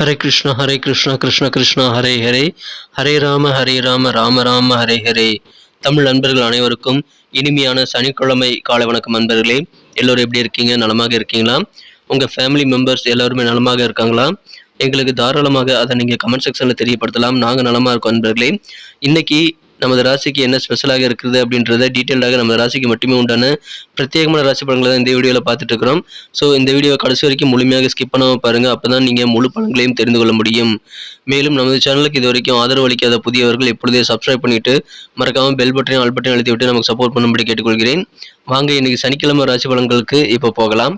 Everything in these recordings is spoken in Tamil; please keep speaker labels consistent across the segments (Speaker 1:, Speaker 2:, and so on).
Speaker 1: ஹரே கிருஷ்ணா ஹரே கிருஷ்ணா கிருஷ்ண கிருஷ்ணா ஹரே ஹரே ஹரே ராம ஹரே ராம ராம ராம ஹரே ஹரே தமிழ் நண்பர்கள் அனைவருக்கும் இனிமையான சனிக்கிழமை காலை வணக்கம் நண்பர்களே. எல்லோரும் எப்படி இருக்கீங்க? நலமாக இருக்கீங்களா? உங்கள் ஃபேமிலி மெம்பர்ஸ் எல்லாருமே நலமாக இருக்காங்களா? எங்களுக்கு தாராளமாக அதை நீங்கள் கமெண்ட் செக்ஷனில் தெரியப்படுத்தலாம். நாங்கள் நலமாக இருக்கோம் நண்பர்களே. இன்னைக்கு நமது ராசிக்கு என்ன ஸ்பெஷலாக இருக்குது அப்படின்றத டீட்டெயிலாக நம்ம ராசிக்கு மட்டுமே உண்டான பிரத்யேகமான ராசி பலன்களை தான் இந்த வீடியோவில் பார்த்துட்டு இருக்கிறோம். ஸோ இந்த வீடியோ கடைசி வரைக்கும் முழுமையாக ஸ்கிப் பண்ணாமல் பாருங்கள் அப்போ தான் நீங்கள் முழு பலன்களையும் தெரிந்து கொள்ள முடியும். மேலும் நமது சேனலுக்கு இது வரைக்கும் ஆதரவு அளிக்காத புதியவர்கள் எப்பொழுதே சப்ஸ்கிரைப் பண்ணிவிட்டு மறக்காமல் பெல் பட்டனையும் ஆல் பட்டனையும் அழுத்தி நமக்கு சப்போர்ட் பண்ணும்படி கேட்டுக்கொள்கிறேன். வாங்க இன்றைக்கி சனிக்கிழமை ராசி பலன்களுக்கு இப்போ போகலாம்.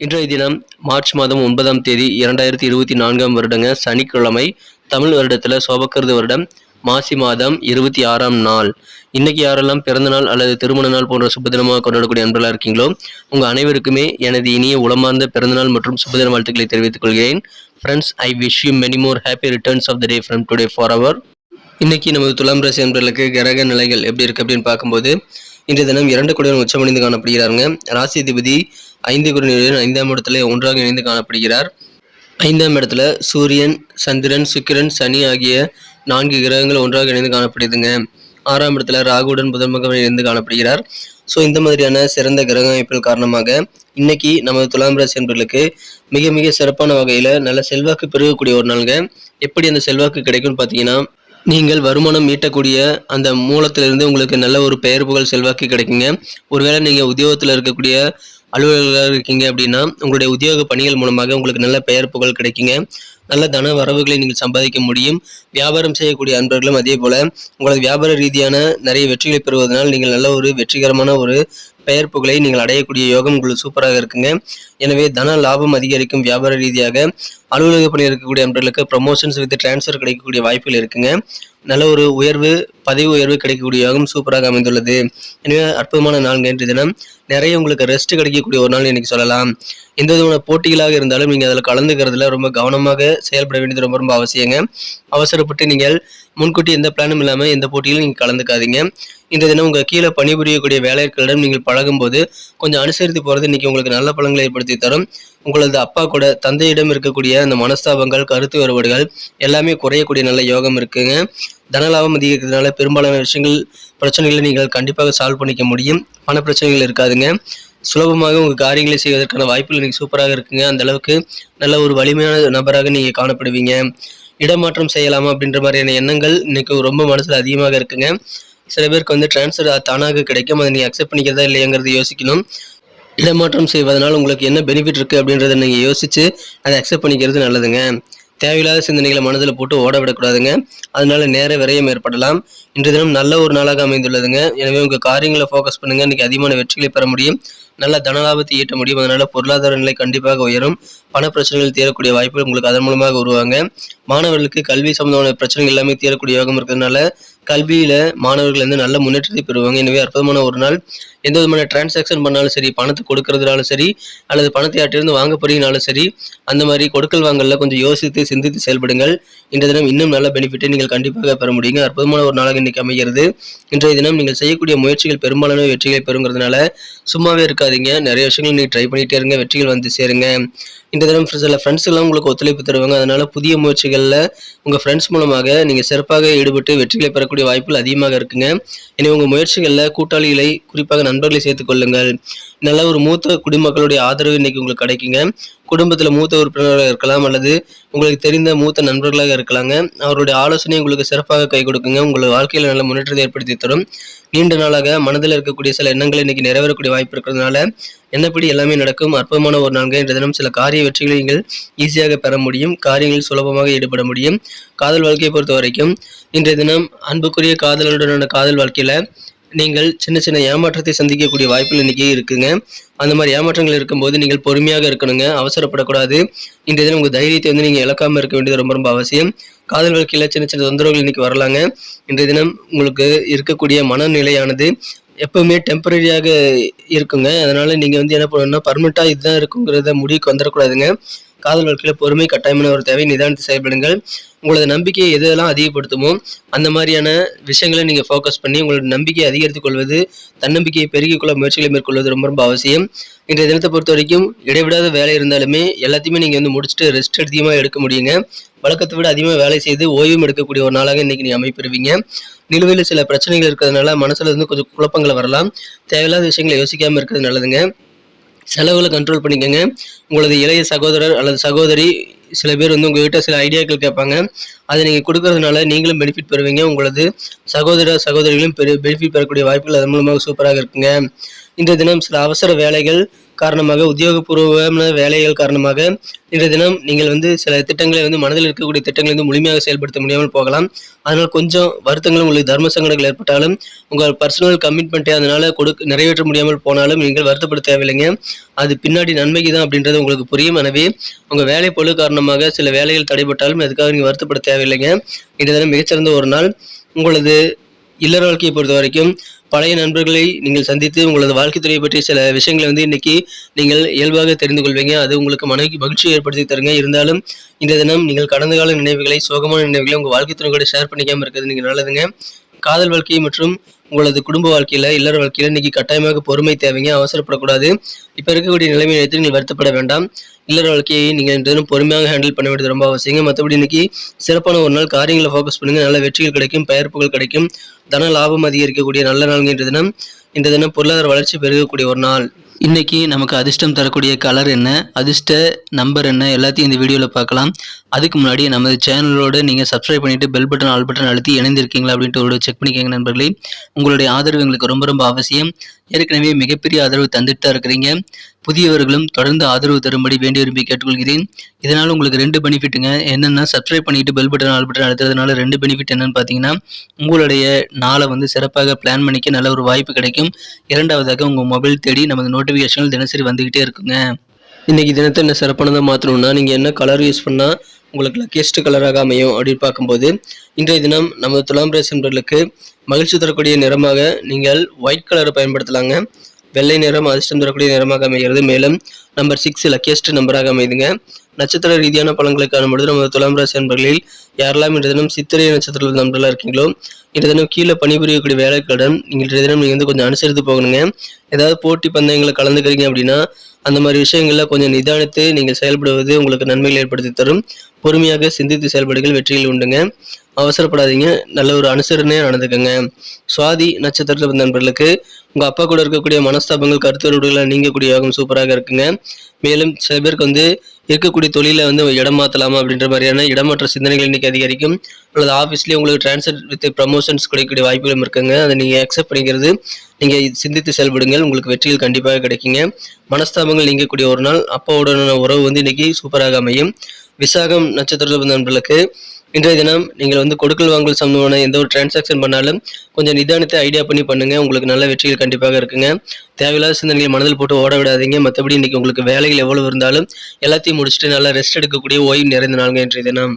Speaker 1: இன்றைய தினம் மார்ச் மாதம் ஒன்பதாம் தேதி இரண்டாயிரத்தி இருபத்தி நான்காம் வருடங்க சனிக்கிழமை தமிழ் வருடத்தில் சோபக்கருது வருடம் மாசி மாதம் இருபத்தி ஆறாம் நாள். இன்னைக்கு யாரெல்லாம் பிறந்த நாள் அல்லது திருமண நாள் போன்ற சுபதினமாக கொண்டாடக்கூடிய அன்பர்களாக இருக்கீங்களோ உங்கள் அனைவருக்குமே எனது இனிய உளமார்ந்த பிறந்தநாள் மற்றும் சுபதின வாழ்த்துக்களை தெரிவித்துக் கொள்கிறேன். Friends I wish you many more happy returns of the day from today for our இன்னைக்கு நமது துலாம் ராசி அன்பர்களுக்கு கிரக நிலைகள் எப்படி இருக்கு அப்படின்னு பார்க்கும்போது இன்றைய தினம் இரண்டு குடையுடன் உச்சமடைந்து காணப்படுகிறாருங்க. ராசி அதிபதி ஐந்து குருநிலையுடன் ஐந்தாம் இடத்துல ஒன்றாக இணைந்து காணப்படுகிறார். ஐந்தாம் இடத்துல சூரியன் சந்திரன் சுக்கிரன் சனி ஆகிய நான்கு கிரகங்கள் ஒன்றாக இணைந்து காணப்படுதுங்க. ஆறாம் இடத்துல ராகுடன் புதன்முகம் இணைந்து காணப்படுகிறார். ஸோ இந்த மாதிரியான சிறந்த கிரக அமைப்புகள் காரணமாக இன்னைக்கு நமது துலாம் ராசி என்பர்களுக்கு மிக மிக சிறப்பான வகையில் நல்ல செல்வாக்கு பெருகக்கூடிய ஒரு நாளுங்க. எப்படி அந்த செல்வாக்கு கிடைக்கும்னு பார்த்தீங்கன்னா நீங்கள் வருமானம் ஈட்டக்கூடிய அந்த மூலத்திலிருந்து உங்களுக்கு நல்ல ஒரு பெயர் புகழ் செல்வாக்கு கிடைக்குங்க. ஒருவேளை நீங்கள் உத்தியோகத்தில் இருக்கக்கூடிய அலுவலர்களாக இருக்கீங்க அப்படின்னா உங்களுடைய உத்தியோக பணிகள் மூலமாக உங்களுக்கு நல்ல பெயர் புகழ் கிடைக்குங்க. நல்ல தன வரவுகளை நீங்கள் சம்பாதிக்க முடியும். வியாபாரம் செய்யக்கூடிய அன்பர்களும் அதே போல உங்களது வியாபார ரீதியான நிறைய வெற்றிகளை பெறுவதனால் நீங்கள் நல்ல ஒரு வெற்றிகரமான ஒரு பெயர் புகழை நீங்கள் அடையக்கூடிய யோகம் உங்களுக்கு சூப்பராக இருக்குங்க. எனவே தன லாபம் அதிகரிக்கும் வியாபார ரீதியாக அலுவலக பணியில் இருக்கக்கூடிய நண்பர்களுக்கு ப்ரமோஷன்ஸ் வித் டிரான்ஸ்ஃபர் கிடைக்கக்கூடிய வாய்ப்புகள் இருக்குங்க. நல்ல ஒரு உயர்வு பதவி உயர்வு கிடைக்கக்கூடிய யோகம் சூப்பராக அமைந்துள்ளது. எனவே அற்புதமான நாள் நேற்று தினம். நிறைய உங்களுக்கு ரெஸ்ட் கிடைக்கக்கூடிய ஒரு நாள் இன்னைக்கு சொல்லலாம். எந்த விதமான போட்டிகளாக இருந்தாலும் நீங்கள் அதில் கலந்துக்கிறதுல ரொம்ப கவனமாக செயல்பட வேண்டியது ரொம்ப ரொம்ப அவசியங்க. அவசரப்பட்டு நீங்கள் முன்கூட்டி எந்த பிளானும் இல்லாமல் எந்த போட்டியிலும் நீங்கள் கலந்துக்காதீங்க. இந்த தினம் உங்கள் கீழே பணிபுரியக்கூடிய வேலையாட்களிடம் நீங்கள் பழகும்போது கொஞ்சம் அனுசரித்து போகிறது இன்றைக்கி உங்களுக்கு நல்ல பலன்களை ஏற்படுத்தி தரும். உங்களது அப்பா கூட தந்தையிடம் இருக்கக்கூடிய அந்த மனஸ்தாபங்கள் கருத்து வேறுபாடுகள் எல்லாமே குறையக்கூடிய நல்ல யோகம் இருக்குங்க. தனலாபம் அதிகரிக்கிறதுனால பெரும்பாலான விஷயங்கள் பிரச்சனைகளை நீங்கள் கண்டிப்பாக சால்வ் பண்ணிக்க முடியும். பண பிரச்சனைகள் இருக்காதுங்க. சுலபமாக உங்கள் காரியங்களை செய்வதற்கான வாய்ப்புகள் நீங்கள் சூப்பராக இருக்குங்க. அந்த அளவுக்கு நல்ல ஒரு வலிமையான நபராக நீங்கள் காணப்படுவீங்க. இடமாற்றம் செய்யலாமா அப்படின்ற மாதிரியான எண்ணங்கள் இன்னைக்கு ரொம்ப மனசில் அதிகமாக இருக்குங்க. சில பேருக்கு வந்து டிரான்ஸ்ஃபர் தானாக கிடைக்கும் அதை நீங்கள் அக்செப்ட் பண்ணிக்கிறதா இல்லையாங்கிறத யோசிக்கணும். இடமாற்றம் செய்வதனால் உங்களுக்கு என்ன பெனிஃபிட் இருக்குது அப்படின்றத நீங்கள் யோசித்து அதை அக்செப்ட் பண்ணிக்கிறது நல்லதுங்க. தேவையில்லாத சிந்தனைகளை மனதில் போட்டு ஓட விடக்கூடாதுங்க அதனால நேர விரயம் ஏற்படலாம். இன்று தினம் நல்ல ஒரு நாளாக அமைந்துள்ளதுங்க. எனவே உங்கள் காரியங்களை ஃபோக்கஸ் பண்ணுங்க. இன்னைக்கு அதிகமான வெற்றிகளை பெற முடியும். நல்ல தனலாபத்தை ஈட்ட முடியும். அதனால பொருளாதார நிலை கண்டிப்பாக உயரும். பண பிரச்சனைகள் தீரக்கூடிய வாய்ப்புகள் உங்களுக்கு அதன் மூலமாக உருவாங்க. மாணவர்களுக்கு கல்வி சம்பந்தமான பிரச்சனைகள் எல்லாமே தீரக்கூடிய யோகம் இருக்கிறதுனால கல்வியில் மாணவர்கள் வந்து நல்ல முன்னேற்றத்தை பெறுவாங்க. எனவே அற்புதமான ஒரு நாள். எந்த விதமான டிரான்சாக்ஷன் பண்ணாலும் சரி பணத்தை கொடுக்கறதுனாலும் சரி அல்லது பணத்தை யார்ட்டிருந்து வாங்க போறீங்கனாலும் சரி அந்த மாதிரி கொடுக்கல் வாங்கல கொஞ்சம் யோசித்து சிந்தித்து செயல்படுங்கள். இன்றைய தினம் இன்னும் நல்ல பெனிஃபிட்டை நீங்கள் கண்டிப்பாக பெற முடியுங்க. அற்புதமான ஒரு நாளாக இன்னைக்கு அமைகிறது. இன்றைய தினம் நீங்கள் செய்யக்கூடிய முயற்சிகள் பெரும்பாலான வெற்றிகளை பெறுங்கிறதுனால சும்மாவே இருக்காதீங்க. நிறைய விஷயங்கள் நீங்கள் ட்ரை பண்ணிட்டே இருங்க. வெற்றிகள் வந்து சேருங்க. இந்த தினம் சில ஃப்ரெண்ட்ஸ் எல்லாம் உங்களுக்கு ஒத்துழைப்பு தருவாங்க. அதனால புதிய முயற்சிகளில் உங்கள் ஃப்ரெண்ட்ஸ் மூலமாக நீங்கள் சிறப்பாக ஈடுபட்டு வெற்றிகளை பெறக்கூடிய வாய்ப்புகள் அதிகமாக இருக்குங்க. எனவே உங்கள் முயற்சிகளில் கூட்டாளிகளை குறிப்பாக நண்பர்களை சேர்த்துக்கொள்ளுங்கள் நல்ல ஒரு மூத்த குடிமக்களுடைய ஆதரவு இன்னைக்கு உங்களுக்கு கிடைக்குங்க. குடும்பத்தில் மூத்த உறுப்பினராக இருக்கலாம் அல்லது உங்களுக்கு தெரிந்த மூத்த நண்பர்களாக இருக்கலாங்க. அவருடைய ஆலோசனை உங்களுக்கு சிறப்பாக கை கொடுக்குங்க. உங்கள் வாழ்க்கையில் நல்ல முன்னேற்றத்தை ஏற்படுத்தி தரும். நீண்ட நாளாக மனதில் இருக்கக்கூடிய சில எண்ணங்கள் இன்னைக்கு நிறைவேறக்கூடிய வாய்ப்பு இருக்கிறதுனால என்னப்படி எல்லாமே நடக்கும். அற்புதமான ஒரு நான்கு இன்றைய தினம் சில காரிய வெற்றிகளை நீங்கள் ஈஸியாக பெற முடியும். காரியங்களில் சுலபமாக ஈடுபட முடியும். காதல் வாழ்க்கையை பொறுத்த வரைக்கும் இன்றைய தினம் அன்புக்குரிய காதலருடனான காதல் வாழ்க்கையில் நீங்கள் சின்ன சின்ன ஏமாற்றத்தை சந்திக்கக்கூடிய வாய்ப்புகள் இன்றைக்கி இருக்குங்க. அந்த மாதிரி ஏமாற்றங்கள் இருக்கும்போது நீங்கள் பொறுமையாக இருக்கணுங்க. அவசரப்படக்கூடாது. இன்றைய தினம் உங்கள் தைரியத்தை வந்து நீங்கள் இழக்காமல் இருக்க வேண்டியது ரொம்ப ரொம்ப அவசியம். காதல் வாழ்க்கையில் சின்ன சின்ன தொந்தரவுகள் இன்றைக்கி வரலாங்க. இன்றைய தினம் உங்களுக்கு இருக்கக்கூடிய மனநிலையானது எப்பவுமே டெம்பரரியாக இருக்குங்க. அதனால் நீங்கள் வந்து என்ன பண்ணணும்னா பர்மனெண்ட்டாக இதுதான் இருக்குங்கிறத முடிவுக்கு வந்துடக்கூடாதுங்க. காதல் வாழ்க்கையில் பொறுமை கட்டாயமான ஒரு தேவை நிதானத்தை செயல்படுங்கள். உங்களது நம்பிக்கையை எதெல்லாம் அதிகப்படுத்துமோ அந்த மாதிரியான விஷயங்களை நீங்கள் ஃபோக்கஸ் பண்ணி உங்களோட நம்பிக்கையை அதிகரித்துக் கொள்வது தன்னம்பிக்கையை பெருகிக்கொள்ள முயற்சிகளை மேற்கொள்வது ரொம்ப ரொம்ப அவசியம். இன்றைய தினத்தை பொறுத்த வரைக்கும் இடைவிடாத வேலை இருந்தாலுமே எல்லாத்தையுமே நீங்கள் வந்து முடிச்சுட்டு ரெஸ்ட் அதிகமாக எடுக்க முடியுங்க. வழக்கத்தை விட அதிகமாக வேலை செய்து ஓய்வும் எடுக்கக்கூடிய ஒரு நாளாக இன்றைக்கி நீங்கள் அமைப்பெறுவீங்க நிலுவையில் சில பிரச்சனைகள் இருக்கிறதுனால மனசில் இருந்து கொஞ்சம் குழப்பங்கள் வரலாம். தேவையில்லாத விஷயங்களை யோசிக்காமல் இருக்கிறது நல்லதுங்க. செலவுகளை கண்ட்ரோல் பண்ணிக்கோங்க. உங்களது இளைய சகோதரர் அல்லது சகோதரி சில பேர் வந்து உங்கள்கிட்ட சில ஐடியாக்கள் கேட்பாங்க. அதை நீங்கள் கொடுக்கறதுனால நீங்களும் பெனிஃபிட் பெறுவீங்க. உங்களது சகோதர சகோதரிகளும் பெரு பெனிஃபிட் பெறக்கூடிய வாய்ப்புகள் அதன் மூலமாக சூப்பராக இருக்குங்க. இன்றைய தினம் சில அவசர வேலைகள் காரணமாக உத்தியோகபூர்வமான வேலைகள் காரணமாக இன்றைய தினம் நீங்கள் வந்து சில திட்டங்களை வந்து மனதில் இருக்கக்கூடிய திட்டங்களை வந்து முழுமையாக செயல்படுத்த முடியாமல் போகலாம். அதனால் கொஞ்சம் வருத்தங்களும் உங்களுக்கு தர்ம சங்கடங்கள் ஏற்பட்டாலும் உங்கள் பர்சனல் கமிட்மெண்ட்டை அதனால் கொடுக்க நிறைவேற்ற முடியாமல் போனாலும் நீங்கள் வருத்தப்பட தேவையில்லைங்க. அது பின்னாடி நன்மைக்கு தான் அப்படின்றது உங்களுக்கு புரியும். எனவே உங்கள் வேலை பொழு காரணமாக சில வேலைகள் தடைப்பட்டாலும் அதுக்காக நீங்கள் வருத்தப்பட தேவையில்லைங்க. இன்றைய தினம் மிகச்சிறந்த ஒரு நாள். உங்களது இல்லற வாழ்க்கையை பொறுத்த வரைக்கும் பழைய நண்பர்களை நீங்கள் சந்தித்து உங்களது வாழ்க்கை துறையை பற்றிய சில விஷயங்களை வந்து இன்னைக்கு நீங்கள் இயல்பாக தெரிந்து கொள்வீங்க. அது உங்களுக்கு மன மகிழ்ச்சியை ஏற்படுத்தி தருங்க. இருந்தாலும் இந்த தினம் நீங்கள் கடந்த கால நினைவுகளை சோகமான நினைவுகளை உங்கள் வாழ்க்கை துணை கூட ஷேர் பண்ணிக்காமல் இருக்கிறது நீங்கள் நல்லதுங்க. காதல் வாழ்க்கை மற்றும் உங்களது குடும்ப வாழ்க்கையில் இல்லற வாழ்க்கையில் இன்னைக்கு கட்டாயமாக பொறுமை தேவைங்க. அவசரப்படக்கூடாது. இப்போ இருக்கக்கூடிய நிலைமையை எடுத்து நீங்கள் வருத்தப்பட வேண்டாம். இல்லற வாழ்க்கையை நீங்கள் தினம் பொறுமையாக ஹேண்டில் பண்ண வேண்டியது ரொம்ப அவசியங்க. மற்றபடி இன்னைக்கு சிறப்பான ஒரு நாள் காரியங்களை ஃபோக்கஸ் பண்ணுங்கள் நல்ல வெற்றிகள் கிடைக்கும் பெயர்ப்புகள் கிடைக்கும். தன லாபம் அதிகரிக்கக்கூடிய நல்ல நாள் இன்றைய தினம். இந்த தினம் பொருளாதார வளர்ச்சி பெருகக்கூடிய ஒரு நாள். இன்னைக்கு நமக்கு அதிர்ஷ்டம் தரக்கூடிய கலர் என்ன அதிர்ஷ்ட நம்பர் என்ன எல்லாத்தையும் இந்த வீடியோவில் பார்க்கலாம். அதுக்கு முன்னாடி நமது சேனலோடு நீங்கள் சப்ஸ்கிரைப் பண்ணிவிட்டு பெல் பட்டன் ஆல் பட்டன் அழுத்தி இணைந்திருக்கீங்களா அப்படின்ட்டு ஒரு செக் பண்ணிக்கோங்க நண்பர்களே. உங்களுடைய ஆதரவு எங்களுக்கு ரொம்ப ரொம்ப அவசியம். ஏற்கனவே மிகப்பெரிய ஆதரவு தந்துட்டு தான் இருக்கிறீங்க. புதியவர்களும் தொடர்ந்து ஆதரவு தரும்படி வேண்டி விரும்பி கேட்டுக்கொள்கிறேன். இதனால் உங்களுக்கு ரெண்டு பெனிஃபிட்டுங்க. என்னென்னா சப்ஸ்கிரைப் பண்ணிட்டு பெல் பட்டன் ஆல் பட்டன் அழுத்துறதுனால ரெண்டு பெனிஃபிட் என்னன்னு பார்த்தீங்கன்னா உங்களுடைய நாளை வந்து சிறப்பாக பிளான் பண்ணிக்க நல்ல ஒரு வாய்ப்பு கிடைக்கும். இரண்டாவதாக உங்கள் மொபைல் தேடி நமது நோட்டிஃபிகேஷன்கள் தினசரி வந்துக்கிட்டே இருக்குங்க. இன்றைக்கி தினத்தை என்ன சிறப்பானதாக மாற்றணும்னா நீங்கள் என்ன கலர் யூஸ் பண்ணால் உங்களுக்கு லக்கியஸ்ட் கலராக அமையும் அப்படின்னு பார்க்கும்போது இன்றைய தினம் நமது துலாம் ராசி மகிழ்ச்சி தரக்கூடிய நிறமாக நீங்கள் ஒயிட் கலரை பயன்படுத்தலாங்க. வெள்ளை நிறம் அதிர்ஷ்டம் தரக்கூடிய நிறமாக அமைகிறது. மேலும் நம்பர் சிக்ஸ் லக்கியஸ்ட் நம்பராக அமைதுங்க. நட்சத்திர ரீதியான பலன்களை காணும்பொழுது நமது துலாம் ராசி அன்பர்களில் யாரெல்லாம் இன்றைய தினம் சித்திரை நட்சத்திரத்தில் நண்பர்களாக இருக்கீங்களோ இன்றைய தினம் கீழே பணிபுரியக்கூடிய வேலைகளுடன் நீங்கள் இன்றைய தினம் நீங்கள் வந்து கொஞ்சம் அனுசரித்து போகணுங்க. ஏதாவது போட்டி பந்தயங்களை கலந்துக்கிறீங்க அப்படின்னா அந்த மாதிரி விஷயங்கள்ல கொஞ்சம் நிதானித்து நீங்கள் செயல்படுவது உங்களுக்கு நன்மைகள் ஏற்படுத்தி தரும். பொறுமையாக சிந்தித்து செயல்படுகள் வெற்றியில் உண்டுங்க. அவசரப்படாதீங்க நல்ல ஒரு அனுசரணையாக நடந்துக்கங்க. சுவாதி நட்சத்திரத்தில் நண்பர்களுக்கு உங்கள் அப்பா கூட இருக்கக்கூடிய மனஸ்தாபங்கள் கருத்து வேறுபாடுகளை நீங்கக்கூடிய யோகம் சூப்பராக இருக்குங்க. மேலும் சில பேருக்கு வந்து இருக்கக்கூடிய தொழிலை வந்து இடம் மாற்றலாமா அப்படின்ற மாதிரியான இடமாற்ற சிந்தனைகள் இன்னைக்கு அதிகரிக்கும். அல்லது ஆஃபீஸ்லேயே உங்களுக்கு ட்ரான்ஸ்ஃபர் வித் ப்ரமோஷன்ஸ் கிடைக்கக்கூடிய வாய்ப்புகளும் இருக்குங்க. அதை நீங்கள் அக்செப்ட் பண்ணிக்கிறது நீங்கள் சிந்தித்து செயல்படுங்கள். உங்களுக்கு வெற்றிகள் கண்டிப்பாக கிடைக்குங்க. மனஸ்தாபங்கள் நீங்கக்கூடிய ஒரு நாள். அப்பாவுடனான உறவு வந்து இன்னைக்கு சூப்பராக அமையும். விசாகம் நட்சத்திர நண்பர்களுக்கு இன்றைய தினம் நீங்கள் வந்து கொடுக்கல் வாங்கல் சம்பந்தமான எந்த ஒரு டிரான்சாக்ஷன் பண்ணாலும் கொஞ்சம் நிதானத்தை ஐடியா பண்ணி பண்ணுங்க. உங்களுக்கு நல்ல வெற்றிகள் கண்டிப்பாக இருக்குங்க. தேவையில்லாத சிந்தனைகளை மனதில் போட்டு ஓட விடாதீங்க. மற்றபடி இன்னைக்கு உங்களுக்கு வேலைகள் எவ்வளவு இருந்தாலும் எல்லாத்தையும் முடிச்சுட்டு நல்லா ரெஸ்ட் எடுக்கக்கூடிய ஓய்வு நிறைந்த நாளுங்க இன்றைய தினம்.